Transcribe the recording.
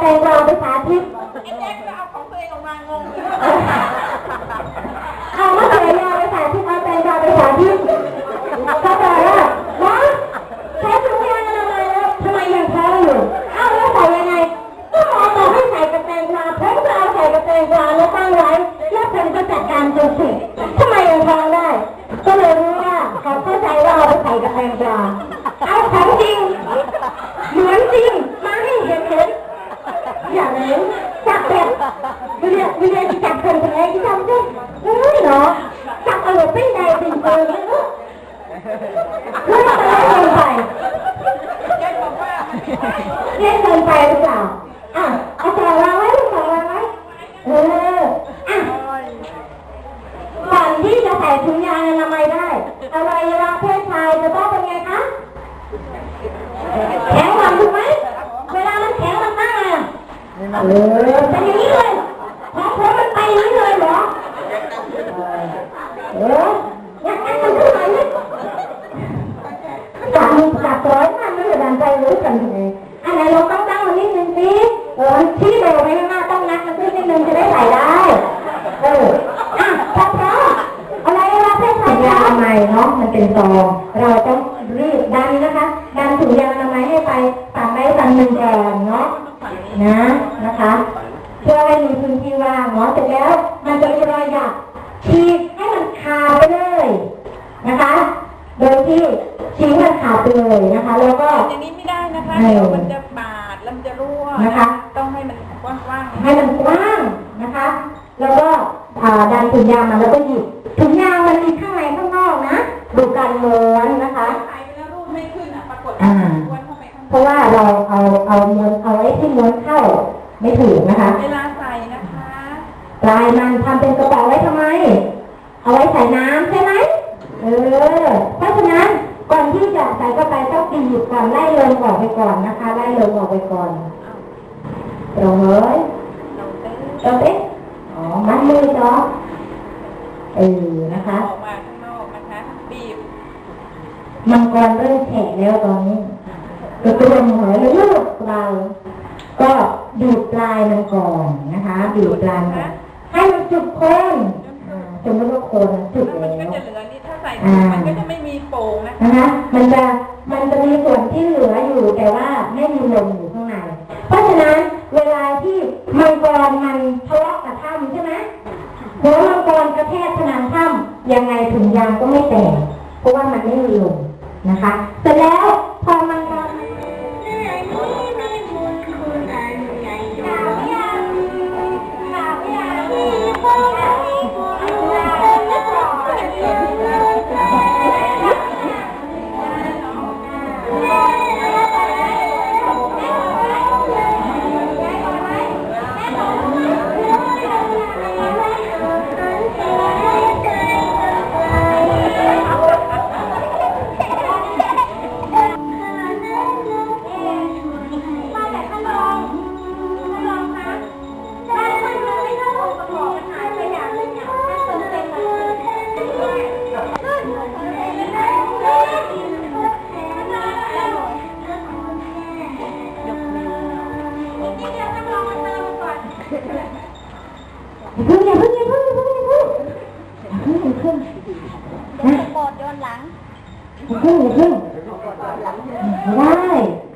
แตงกวาไปสาธิต ไอ้แจ็คก็เอาของตัวเองออกมางงเลยมะเขือยาวไปสาธิตเอาแตงกวาไปสาธิตเขาบอกว่าน้องใช้ถุงยางอนามัยแล้วทำไมยังแพ้อยู่ เอ้าแล้วใส่ยังไง ก็หมอบอกให้ใส่กระแตงกวาผมก็เอาใส่กระแตงกวาแล้วตั้งไว้แล้วผมก็จัดการจนเสร็จทำไมยังท้องได้ ก็เลยรู้ว่าเขาเข้าใจว่าเอาไปใส่กระแตงกวาเอาของจริง เหมือนจริง มาให้เห็นเห็น จับเป็ดวิเดียวิเดียที่จับเป็นเป็นไงที่ทำด้วยเฮ้ยเนาะจับเอาหลบเป็นใดเป็นเบอร์ไม่รู้เล่นไปเล่นไปแจ็บก็ไม่ใช่เล่นเกินไปหรือเปล่าอะเอาแต่วางไว้ลูกแต่วางไว้เอออะก่อนที่จะใส่ถุงยางอนามัยได้อะเพศชายจะต้องเป็นไงคะแข็งวันถูกไหมเวลามันแข็งมันตั้งไงอะ เออเป็นอย่างนี้เลยของผมมันไปอย่างนี้เลยเหรอเอออยากให้มันขึ้นมาเนี่ยจับมือจับร้อยมันไม่ได้ดันใจรู้กันเลยอันไหนเราต้องตั้งมันนิดนึงสิเออที่เบลไปข้างหน้าต้องนัดมันขึ้นนิดนึงจะได้ใส่ได้เอออะพอพออะไรเวลาเพศชายยางอนามัยเนาะมันเป็นซองเราต้องรีบดันนะคะดันถุงยางอนามัยให้ไปฝั่งใดฝั่งหนึ่งก่อนเนาะ นะนะคะเพื่อให้มีพื้นที่ว่างเนาะเสร็จแล้วมันจะมีรอยหยักฉีกให้มันขาดไปเลยนะคะ โดยที่ฉีกมันขาดไปเลยนะคะ แล้วก็อย่างนี้ไม่ได้นะคะเดี๋ยวมันจะบาดแล้วมันจะรั่วนะคะ ต้องให้มันกว้างๆให้มันกว้างนะคะ แล้วก็อ่าดันถุงยางมาแล้วก็หยิบถุงยางมันมีข้างในข้างนอกนะดูการม้วนนะคะใส่ไปแล้วรูปไม่ขึ้นอะปรากฏอ่าม้วนเข้าไปข้างเพราะว่าเราเอาเอาม้วนเอาไอ้ที่ม้วนเข้า ไม่ถูกนะคะ เวลาใส่นะคะปลายมันทำเป็นกระเป๋าไว้ทำไม เอาไว้ใส่น้ำใช่ไหมเออ เพราะฉะนั้นก่อนที่จะใส่เข้าไปต้องตีหยิบก่อนไล่ลมออกไปก่อนนะคะ ไล่ลมออกไปก่อนตรงเลยเราเต้นตรงเอ๊ะอ๋อมัดมือจ้อเออนะคะ ออกมาข้างนอกนะคะบีบมังกรเริ่มแฉะแล้วตอนนี้กระตุ้นหัวเลยลูกเรา ก็ดูดปลายมันก่อนนะคะ ดูดปลายมันก่อนให้มันจุดโคนอ่าสมมติว่าโคนมันจุดแล้วแล้มันวก็จะเหลือนี่ถ้าใส่อ่ามันก็จะไม่มีโป่งนะคะนะคะมันจะมันจะมีส่วนที่เหลืออยู่แต่ว่าไม่มีลมอยู่ข้างในเพราะฉะนั้นเวลาที่มังกรมันทะเลาะกับถ้ำใช่ไหมหัวมังกรกระแทกผนังถ้ำยังไงถุงยางก็ไม่แตกเพราะว่ามันไม่มีลมนะคะเสร็จแล้วพอมัน 悟空悟空悟